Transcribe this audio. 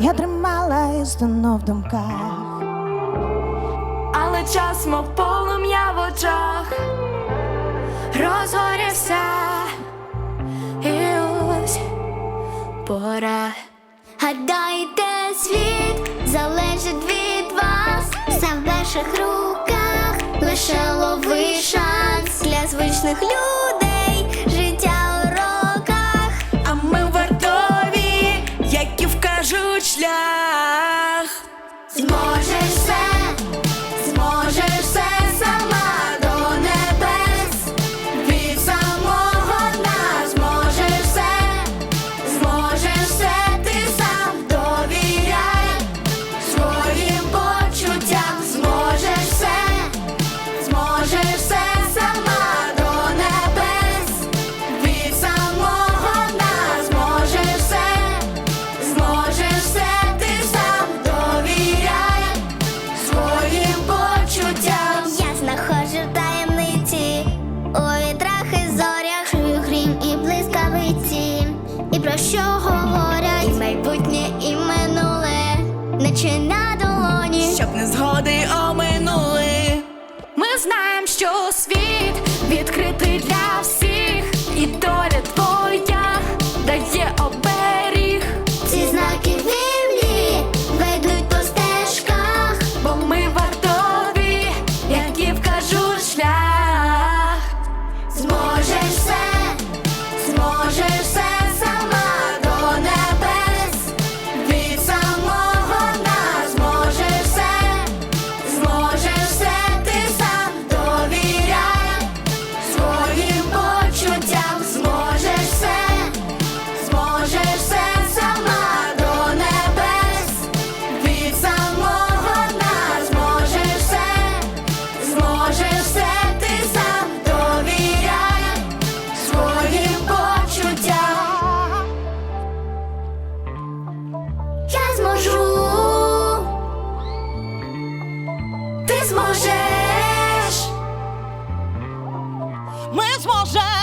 я тримала і стану в думках, але час, мов полум'я в очах, розгорівся і ось пора. Гадайте, світ залежить від вас, все в ваших руках, лише лови шанс для звичних людей. що говорять І майбутнє, і минуле, наче на долоні, щоб не згоди оминули já